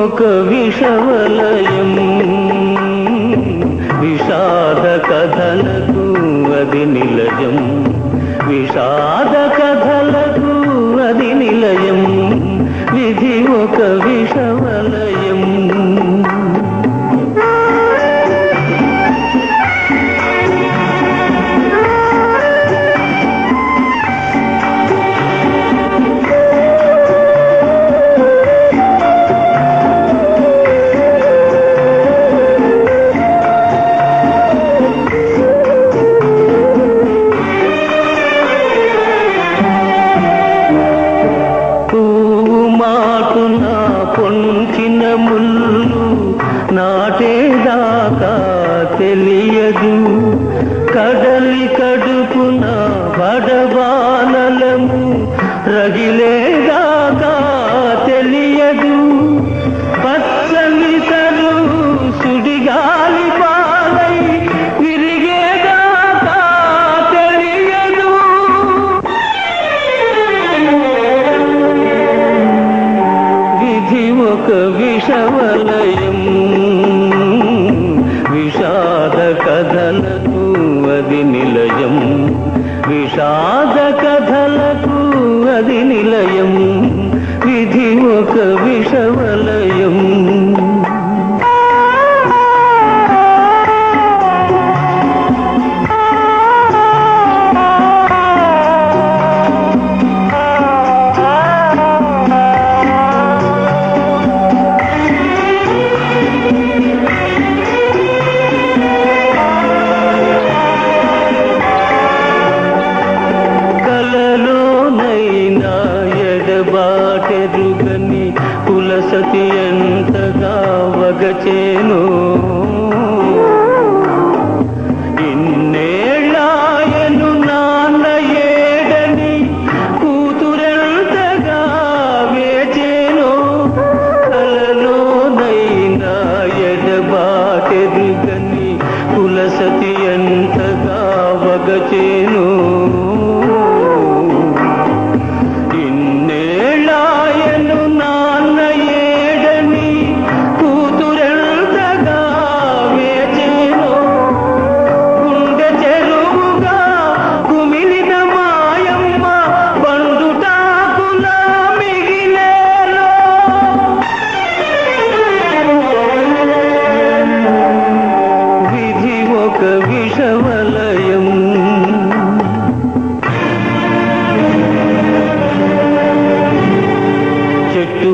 ఒక విషవలయం పొంచిన నాటేదాకా తెలియదు. కడలి కడుపున బడబానలము రగిలే ఒక విషవలయం. విషాద కథలకు అది నిలయం. విషాద కథ ఎడబాటెరుగని కులసతి ఎంతగా వగచేను? ఇన్నేళ్ళాయను నాన్న ఏడని కూతురెంతగా వేచేను? కలలోనైనా ఎడబాటెరుగని కులసతి ఎంతగా వగచేను?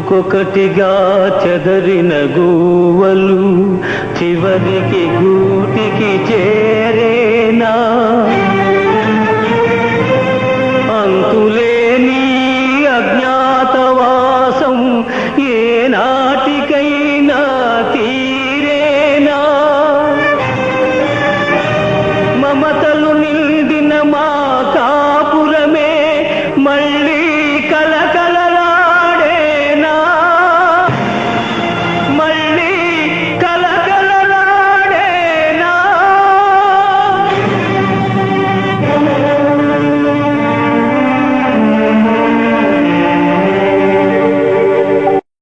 ఒక్కొక్కటిగా చెదరిన గూవలు చివరికి గూటికి చేరేనా?